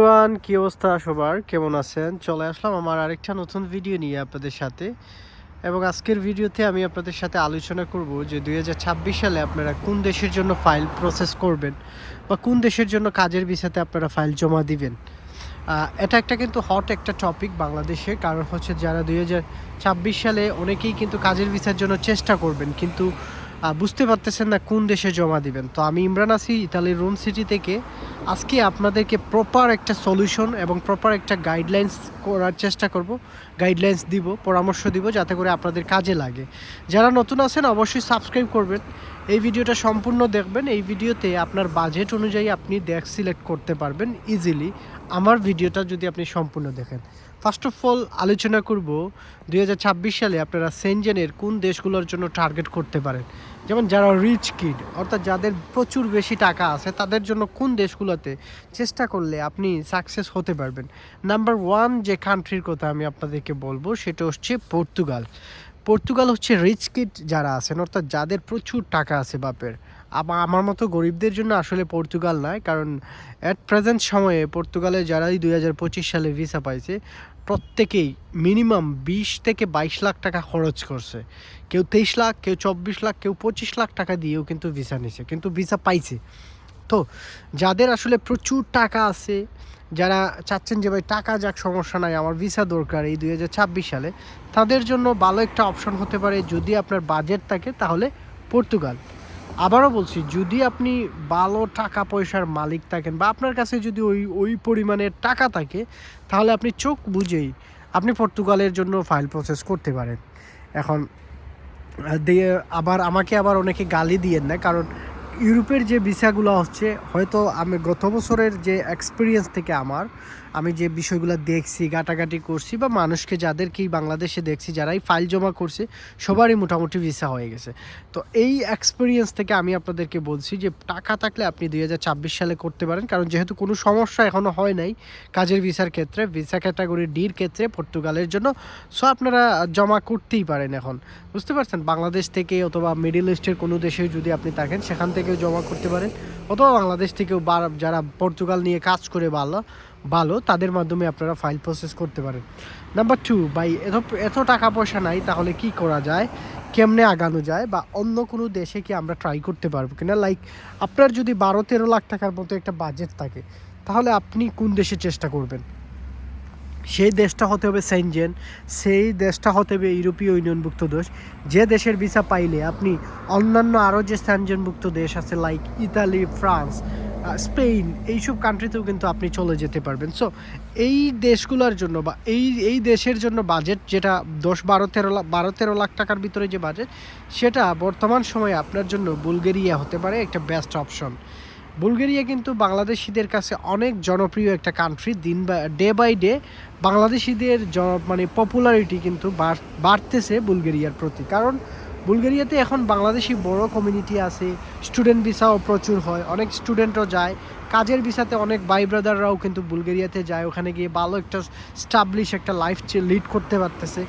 Everyone কি অবস্থা সবার? কেমন আছেন? চলে আসলাম আমার আরেকটা নতুন ভিডিও নিয়ে আপনাদের সাথে। এবং আজকের ভিডিওতে আমি আপনাদের সাথে আলোচনা করব যে দু হাজার ছাব্বিশ সালে আপনারা কোন দেশের জন্য ফাইল প্রসেস করবেন বা কোন দেশের জন্য কাজের ভিসাতে আপনারা ফাইল জমা দিবেন। এটা একটা কিন্তু হট একটা টপিক বাংলাদেশে, কারণ হচ্ছে যারা দুই হাজার ছাব্বিশ সালে অনেকেই কিন্তু কাজের ভিসার জন্য চেষ্টা করবেন। কিন্তু বুঝতে পারতেছেন না কোন দেশে জমা দিবেন। তো আমি ইমরান আসি ইতালির রোম সিটি থেকে। আজকে আপনাদেরকে প্রপার একটা সলিউশন এবং প্রপার একটা গাইডলাইন্স করার চেষ্টা করব। গাইডলাইন্স দিব, পরামর্শ দিব, যাতে করে আপনাদের কাজে লাগে। যারা নতুন আছেন, অবশ্যই সাবস্ক্রাইব করবেন। এই ভিডিওটা সম্পূর্ণ দেখবেন। এই ভিডিওতে আপনার বাজেট অনুযায়ী আপনি দেখ সিলেক্ট করতে পারবেন ইজিলি আমার ভিডিওটা যদি আপনি সম্পূর্ণ দেখেন। ফার্স্ট অফ অল আলোচনা করব দুই হাজার ছাব্বিশ সালে আপনারা সেনজেনের কোন দেশগুলোর জন্য টার্গেট করতে পারেন। যেমন যারা রিচ কিড অর্থাৎ যাদের প্রচুর বেশি টাকা আছে, তাদের জন্য কোন দেশগুলোতে চেষ্টা করলে আপনি সাকসেস হতে পারবেন? নাম্বার ওয়ান যে কান্ট্রির কথা আমি আপনাদেরকে বলব, সেটা হচ্ছে পর্তুগাল পর্তুগাল হচ্ছে রিচ কিড যারা আছেন, অর্থাৎ যাদের প্রচুর টাকা আছে বাপের। আমার মতো গরিবদের জন্য আসলে পর্তুগাল নয়, কারণ অ্যাট প্রেজেন্ট সময়ে পর্তুগালে যারাই দুই হাজার পঁচিশ সালে ভিসা পাইছে, প্রত্যেকেই মিনিমাম বিশ থেকে বাইশ লাখ টাকা খরচ করছে। কেউ তেইশ লাখ, কেউ চব্বিশ লাখ, কেউ পঁচিশ লাখ টাকা দিয়েও কিন্তু ভিসা নিছে, কিন্তু ভিসা পাইছে। তো যাদের আসলে প্রচুর টাকা আছে, যারা চাচ্ছেন যে ভাই টাকা যাক, সমস্যা নাই, আমার ভিসা দরকার এই দুই হাজার ছাব্বিশ সালে, তাদের জন্য ভালো একটা অপশন হতে পারে যদি আপনার বাজেট থাকে, তাহলে পর্তুগাল। আবারও বলছি, যদি আপনি ভালো টাকা পয়সার মালিক থাকেন বা আপনার কাছে যদি ওই ওই পরিমাণের টাকা থাকে, তাহলে আপনি চোখ বুঝেই আপনি পর্তুগালের জন্য ফাইল প্রসেস করতে পারেন। এখন দিয়ে আবার আমাকে আবার অনেকে গালি দিয়েন না, কারণ ইউরোপের যে ভিসাগুলো হচ্ছে, হয়তো আমি গত বছরের যে এক্সপিরিয়েন্স থেকে আমার, আমি যে বিষয়গুলো দেখছি গাটাগাটি করছি বা মানুষকে যাদেরকেই বাংলাদেশে দেখছি, যারাই ফাইল জমা করছে, সবারই মোটামুটি ভিসা হয়ে গেছে। তো এই এক্সপিরিয়েন্স থেকে আমি আপনাদেরকে বলছি যে টাকা থাকলে আপনি দুই হাজার ছাব্বিশ সালে করতে পারেন, কারণ যেহেতু কোনো সমস্যা এখনও হয় নাই কাজের ভিসার ক্ষেত্রে ভিসা ক্যাটাগরি ডির ক্ষেত্রে, পর্তুগালের জন্য। সো আপনারা জমা করতেই পারেন এখন। বুঝতে পারছেন? বাংলাদেশ থেকে অথবা মিডিল ইস্টের কোনো দেশে যদি আপনি থাকেন, সেখান থেকেও জমা করতে পারেন, অথবা বাংলাদেশ থেকেও যারা পর্তুগাল নিয়ে কাজ করে ভালো ভালো, তাদের মাধ্যমে আপনারা ফাইল প্রসেস করতে পারেন। নাম্বার টু ভাই, এত এত টাকা পয়সা নাই, তাহলে কি করা যায়? কেমনে আগানো যায়? বা অন্য কোনো দেশে কি আমরা ট্রাই করতে পারব কিনা? লাইক আপনার যদি বারো তেরো লাখ টাকার মতো একটা বাজেট থাকে, তাহলে আপনি কোন দেশে চেষ্টা করবেন? সেই দেশটা হতে হবে সেনজেন সেই দেশটা হতে হবে ইউরোপীয় ইউনিয়নভুক্ত দেশ। যে দেশের ভিসা পাইলে আপনি অন্যান্য আরও যে সেনজেনভুক্ত দেশ আছে লাইক ইতালি ফ্রান্স স্পেন এইসব কান্ট্রিতেও কিন্তু আপনি চলে যেতে পারবেন। সো এই দেশগুলোর জন্য বা এই এই দেশের জন্য বাজেট যেটা দশ বারো তেরো লাখ, বারো তেরো লাখ টাকার ভিতরে যে বাজেট সেটা বর্তমান সময়ে আপনার জন্য বুলগেরিয়া হতে পারে একটা বেস্ট অপশন বুলগেরিয়া কিন্তু বাংলাদেশিদের কাছে অনেক জনপ্রিয় একটা কান্ট্রি দিন বা ডে বাই ডে বাংলাদেশিদের মানে পপুলারিটি কিন্তু বাড়- বাড়তেছে বুলগেরিয়ার প্রতি। কারণ বুলগেরিয়াতে এখন বাংলাদেশি বড় কমিউনিটি আছে স্টুডেন্ট ভিসাও প্রচুর হয়, অনেক স্টুডেন্টও যায়। কাজের ভিসাতে অনেক ভাই ব্রাদাররাও কিন্তু বুলগেরিয়াতে যায়, ওখানে গিয়ে ভালো একটা স্টাবলিশ একটা লাইফ লিড করতে পারতেছে।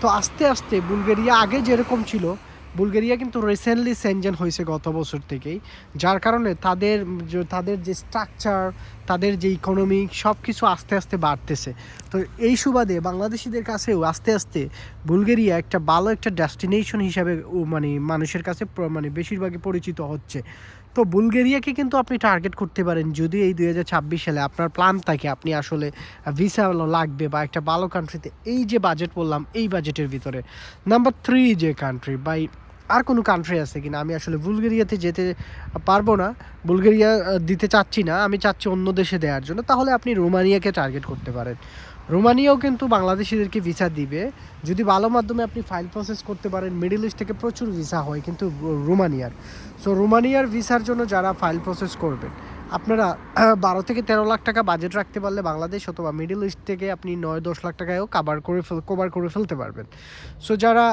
তো আস্তে আস্তে বুলগেরিয়া আগে যেরকম ছিল বুলগেরিয়া কিন্তু রিসেন্টলি সেনজেন হয়েছে গত বছর থেকেই, যার কারণে তাদের তাদের যে স্ট্রাকচার তাদের যে ইকোনমি সব কিছু আস্তে আস্তে বাড়তেছে। তো এই সুবাদে বাংলাদেশিদের কাছেও আস্তে আস্তে বুলগেরিয়া একটা ভালো একটা ডেস্টিনেশন হিসাবে মানে মানুষের কাছে মানে বেশিরভাগই পরিচিত হচ্ছে। তো বুলগেরিয়াকে কিন্তু আপনি টার্গেট করতে পারেন যদি এই দু হাজার ছাব্বিশ সালে আপনার প্ল্যান থাকে, আপনি আসলে ভিসা লাগবে বা একটা ভালো কান্ট্রিতে এই যে বাজেট বললাম, এই বাজেটের ভিতরে। নাম্বার থ্রি যে কান্ট্রি বাই আর কোনো কান্ট্রি আছে কিনা? আমি আসলে বুলগেরিয়াতে যেতে পারব না। বুলগেরিয়া দিতে চাচ্ছি না। আমি চাচ্ছি অন্য দেশে দেওয়ার জন্য। তাহলে আপনি রোমানিয়াকে টার্গেট করতে পারেন। রোমানিয়াও কিন্তু বাংলাদেশিদেরকে ভিসা দিবে। যদি ভালো মাধ্যমে আপনি ফাইল প্রসেস করতে পারেন মিডিল ইস্ট থেকে প্রচুর ভিসা হয় কিন্তু রোমানিয়ার। সো রোমানিয়ার ভিসার জন্য যারা ফাইল প্রসেস করবেন আপনারা বারো থেকে তেরো লাখ টাকা বাজেট রাখতে পারলে বাংলাদেশ অথবা মিডিল ইস্ট থেকে আপনি নয়, দশ লাখ টাকায়ও কাভার করে ফেল কভার করে ফেলতে পারবেন। সো যারা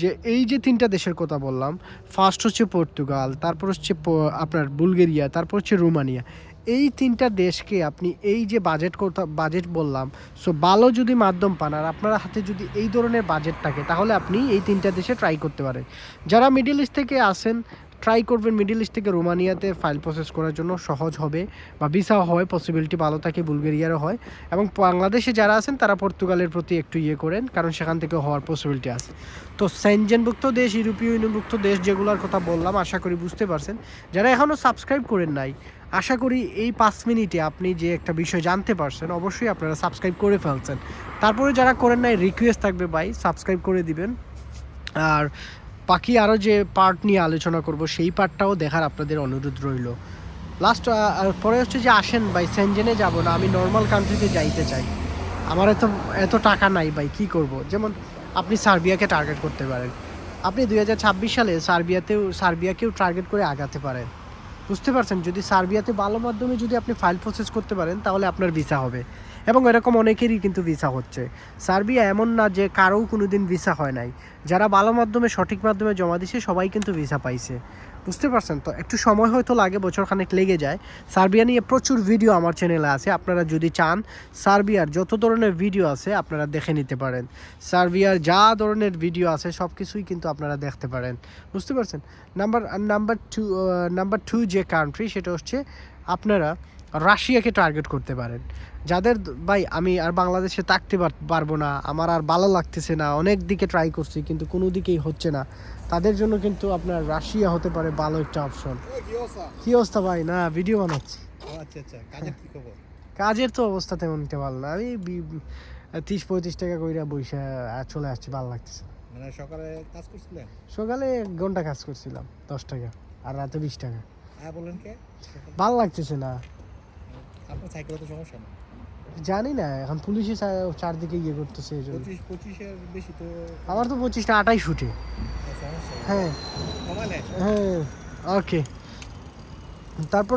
যে, এই যে তিনটা দেশের কথা বললাম ফার্স্ট হচ্ছে পর্তুগাল তারপর হচ্ছে আপনার বুলগেরিয়া তারপর হচ্ছে রোমানিয়া এই তিনটা দেশকে আপনি এই যে বাজেট করতে বাজেট বললাম সো ভালো যদি মাধ্যম পান আর আপনার হাতে যদি এই ধরনের বাজেট থাকে, তাহলে আপনি এই তিনটা দেশে ট্রাই করতে পারেন। যারা মিডিল ইস্ট থেকে আসেন ট্রাই করবেন মিডিল ইস্ট থেকে রোমানিয়াতে ফাইল প্রসেস করার জন্য, সহজ হবে বা ভিসা হয় পসিবিলিটি ভালো থাকে বুলগেরিয়ারও হয়। এবং বাংলাদেশে যারা আছেন, তারা পর্তুগালের প্রতি একটু ইয়ে করেন, কারণ সেখান থেকে হওয়ার পসিবিলিটি আছে। তো সেনজেনভুক্ত দেশ, ইউরোপীয় ইউনিয়নভুক্ত দেশ যেগুলোর কথা বললাম, আশা করি বুঝতে পারছেন। যারা এখনও সাবস্ক্রাইব করেন নাই, আশা করি এই পাঁচ মিনিটে আপনি যে একটা বিষয় জানতে পারছেন, অবশ্যই আপনারা সাবস্ক্রাইব করে ফেলছেন। তারপরে যারা করেন নাই রিকোয়েস্ট থাকবে ভাই সাবস্ক্রাইব করে দিবেন। আর বাকি আরও যে পার্ট নিয়ে আলোচনা করব, সেই পার্টটাও দেখার আপনাদের অনুরোধ রইল। লাস্ট পরে হচ্ছে যে আসেন ভাই সেনজেনে যাব না, আমি নর্মাল কান্ট্রিতে যাইতে চাই। আমার এত এত টাকা নাই ভাই, কি করব? যেমন আপনি সার্বিয়াকে টার্গেট করতে পারেন। আপনি দুই হাজার ছাব্বিশ সালে সার্বিয়াতেও, সার্বিয়াকেও টার্গেট করে আগাতে পারেন। বুঝতে পারছেন? যদি সার্বিয়াতে ভালো মাধ্যমে যদি আপনি ফাইল প্রসেস করতে পারেন, তাহলে আপনার ভিসা হবে। এবং এরকম অনেকেরই কিন্তু ভিসা হচ্ছে। সার্বিয়া এমন না যে কারোও কোনো দিন ভিসা হয় নাই। যারা ভালো মাধ্যমে, সঠিক মাধ্যমে জমা দিছে, সবাই কিন্তু ভিসা পাইছে। বুঝতে পারছেন তো? একটু সময় হয়তো লাগে বছর খানেক লেগে যায়। সার্বিয়া নিয়ে প্রচুর ভিডিও আমার চ্যানেলে আছে। আপনারা যদি চান, সার্বিয়ার যত ধরনের ভিডিও আছে, আপনারা দেখে নিতে পারেন। সার্বিয়ার যা ধরনের ভিডিও আছে সব কিছুই কিন্তু আপনারা দেখতে পারেন। বুঝতে পারছেন? Number number two number two যে কান্ট্রি সেটা হচ্ছে আপনারা রাশিয়াকে টার্গেট করতে পারেন। যাদের ভাই আমি আর বাংলাদেশে থাকতে পার- পারব না আমার আর ভালো লাগতেছে না অনেক দিকে ট্রাই করছি কিন্তু কোনো দিকেই হচ্ছে না। তাদের জন্য কিন্তু আপনার রাশিয়া হতে পারে ভালো একটা অপশন কি অবস্থা? ভাই? না ভিডিও বানাচ্ছি। আচ্ছা আচ্ছা। কাজের কি খবর? কাজের তো অবস্থা তেমন একটা ভালো না। আমি তিরিশ পঁয়ত্রিশ টাকা কইরা বইসা চলে আসছি ভালো লাগতেছে মানে সকালে কাজ করছিলেন? সকালে এক ঘণ্টা কাজ করছিলাম দশ টাকা আর রাতে বিশ টাকা। হ্যাঁ বলেন কে? ভালো লাগতেছে না। সাইকেলে তো সমস্যা না জানি না এখন পুলিশে চারদিকে ইয়ে করতেছে এই জন্য। পঁচিশ পঁচিশের বেশি তো আমার তো পঁচিশটা আটাই শুটে হ্যাঁ হ্যাঁ। ওকে। তারপর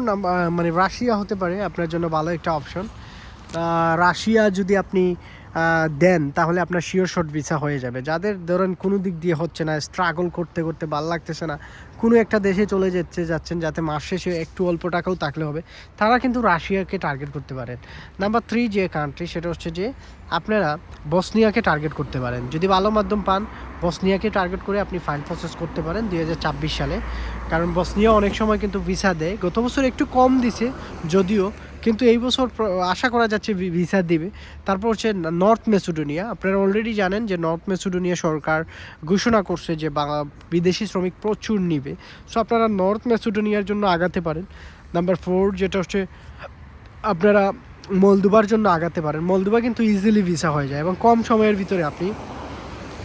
মানে রাশিয়া হতে পারে আপনার জন্য ভালো একটা অপশন রাশিয়া যদি আপনি দেন তাহলে আপনার শিওর শর্ট ভিসা হয়ে যাবে। যাদের ধরেন কোনো দিক দিয়ে হচ্ছে না স্ট্রাগল করতে করতে ভালো লাগতেছে না কোনো একটা দেশে চলে যেতে যাচ্ছেন যাতে মাস শেষে একটু অল্প টাকাও থাকলে হবে, তারা কিন্তু রাশিয়াকে টার্গেট করতে পারেন। নাম্বার থ্রি যে কান্ট্রি সেটা হচ্ছে যে আপনারা বসনিয়াকে টার্গেট করতে পারেন। যদি ভালো মাধ্যম পান, বসনিয়াকে টার্গেট করে আপনি ফাইল প্রসেস করতে পারেন দুই সালে। কারণ বসনিয়া অনেক সময় কিন্তু ভিসা দেয়, গত বছর একটু কম দিছে, যদিও কিন্তু এই বছর আশা করা যাচ্ছে ভিসা দিবে। তারপর হচ্ছে নর্থ মেসিডোনিয়া আপনারা অলরেডি জানেন যে নর্থ মেসিডোনিয়া সরকার ঘোষণা করছে যে বাংলা বিদেশি শ্রমিক প্রচুর নিবে। সো আপনারা নর্থ মেসিডোনিয়ার জন্য আগাতে পারেন। নাম্বার ফোর যেটা হচ্ছে, আপনারা মলদুবার জন্য আগাতে পারেন। মলদুবা কিন্তু ইজিলি ভিসা হয়ে যায় এবং কম সময়ের ভিতরে আপনি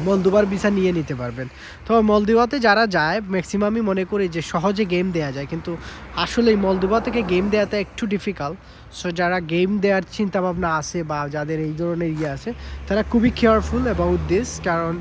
মলদুবার ভিসা নিয়ে নিতে পারবেন। তো মলদুবাতে যারা যায় ম্যাক্সিমামই মনে করি যে সহজে গেম দেওয়া যায়। কিন্তু আসলে মলদুবা থেকে গেম দেওয়াতে একটু ডিফিকাল্ট সো যারা গেম দেওয়ার চিন্তাভাবনা আছে বা যাদের এই ধরনের ইয়ে আছে, তারা খুবই কেয়ারফুল অ্যাবাউট দিস কারণ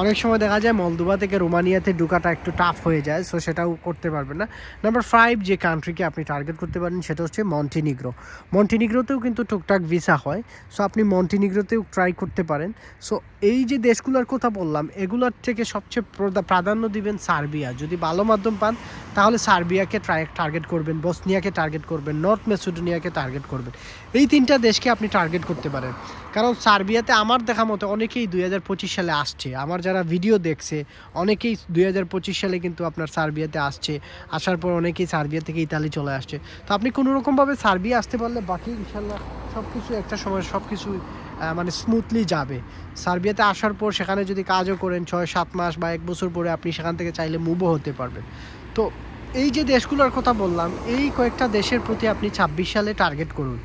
অনেক সময় দেখা যায় মলদুবা থেকে রোমানিয়াতে ঢোকাটা একটু টাফ হয়ে যায় সো সেটাও করতে পারবেন না। নাম্বার ফাইভ যে কান্ট্রিকে আপনি টার্গেট করতে পারেন, সেটা হচ্ছে মন্টিনিগ্রো মন্টিনিগ্রোতেও কিন্তু টুকটাক ভিসা হয় সো আপনি মন্টিনিগ্রোতেও ট্রাই করতে পারেন। সো এই যে দেশগুলোর কথা বললাম, এগুলোর থেকে সবচেয়ে প্রাধান্য দিবেন সার্বিয়া। যদি ভালো মাধ্যম পান, তাহলে সার্বিয়াকে ট্রাই টার্গেট করবেন, বসনিয়াকে টার্গেট করবেন নর্থ মেসিডোনিয়াকে টার্গেট করবেন। এই তিনটা দেশকে আপনি টার্গেট করতে পারেন। কারণ সার্বিয়াতে আমার দেখা মতো অনেকেই দুই হাজার পঁচিশ সালে আসছে। আমার যারা ভিডিও দেখছে, অনেকেই দুই হাজার পঁচিশ সালে কিন্তু আপনার সার্বিয়াতে আসছে। আসার পর অনেকেই সার্বিয়া থেকে ইতালি চলে আসছে। তো আপনি কোনো রকমভাবে সার্বিয়া আসতে পারলে বাকি ইনশাল্লাহ সব কিছু একটা সময় সব কিছু মানে স্মুথলি যাবে। সার্বিয়াতে আসার পর সেখানে যদি কাজও করেন, ছয় সাত মাস বা এক বছর পরে আপনি সেখান থেকে চাইলে মুভও হতে পারবেন। তো এই যে দেশগুলোর কথা বললাম, এই কয়েকটা দেশের প্রতি আপনি ছাব্বিশ সালে টার্গেট করুন।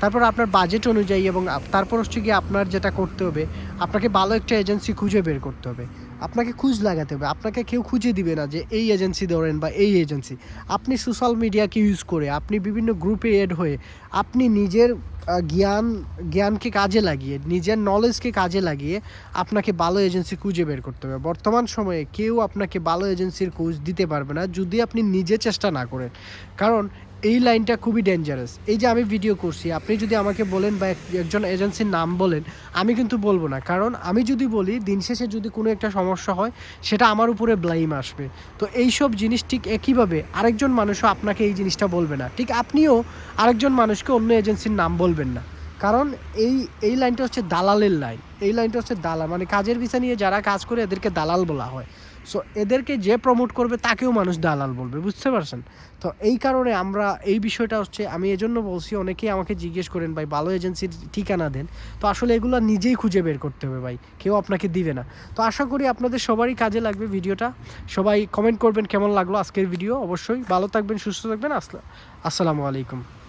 তারপর আপনার বাজেট অনুযায়ী এবং তারপর হচ্ছে গিয়ে আপনার যেটা করতে হবে, আপনাকে ভালো একটা এজেন্সি খুঁজে বের করতে হবে। আপনাকে খুঁজ লাগাতে হবে। আপনাকে কেউ খুঁজে দিবে না যে এই এজেন্সি ধরেন বা এই এজেন্সি আপনি সোশ্যাল মিডিয়াকে ইউজ করে, আপনি বিভিন্ন গ্রুপে এড হয়ে, আপনি নিজের জ্ঞান, জ্ঞানকে কাজে লাগিয়ে, নিজের নলেজকে কাজে লাগিয়ে আপনাকে ভালো এজেন্সি খুঁজে বের করতে হবে। বর্তমান সময়ে কেউ আপনাকে ভালো এজেন্সির খোঁজ দিতে পারবে না যদি আপনি নিজে চেষ্টা না করেন। কারণ এই লাইনটা খুবই ডেঞ্জারাস এই যে আমি ভিডিও করছি, আপনি যদি আমাকে বলেন বা এক- একজন এজেন্সির নাম বলেন, আমি কিন্তু বলব না। কারণ আমি যদি বলি, দিন শেষে যদি কোনো একটা সমস্যা হয়, সেটা আমার উপরে ব্লাইম আসবে। তো এইসব জিনিস ঠিক একইভাবে আরেকজন মানুষও আপনাকে এই জিনিসটা বলবে না। ঠিক আপনিও আরেকজন মানুষকে অন্য এজেন্সির নাম বলবেন না। কারণ এই এই লাইনটা হচ্ছে দালালের লাইন। এই লাইনটা হচ্ছে দালাল। মানে কাজের ভিসা নিয়ে যারা কাজ করে, এদেরকে দালাল বলা হয়। সো এদেরকে যে প্রমোট করবে তাকেও মানুষ দালাল বলবে, বুঝতে পারছেন? তো এই কারণে আমরা এই বিষয়টা হচ্ছে, আমি এজন্য বলছি, অনেকেই আমাকে জিজ্ঞেস করেন, ভাই, ভালো এজেন্সির ঠিকানা দেন। তো আসলে এগুলো নিজেই খুঁজে বের করতে হবে, ভাই। কেউ আপনাকে দিবে না। তো আশা করি আপনাদের সবারই কাজে লাগবে ভিডিওটা। সবাই কমেন্ট করবেন কেমন লাগল আজকের ভিডিও, অবশ্যই। ভালো থাকবেন, সুস্থ থাকবেন। আসসালামু আলাইকুম।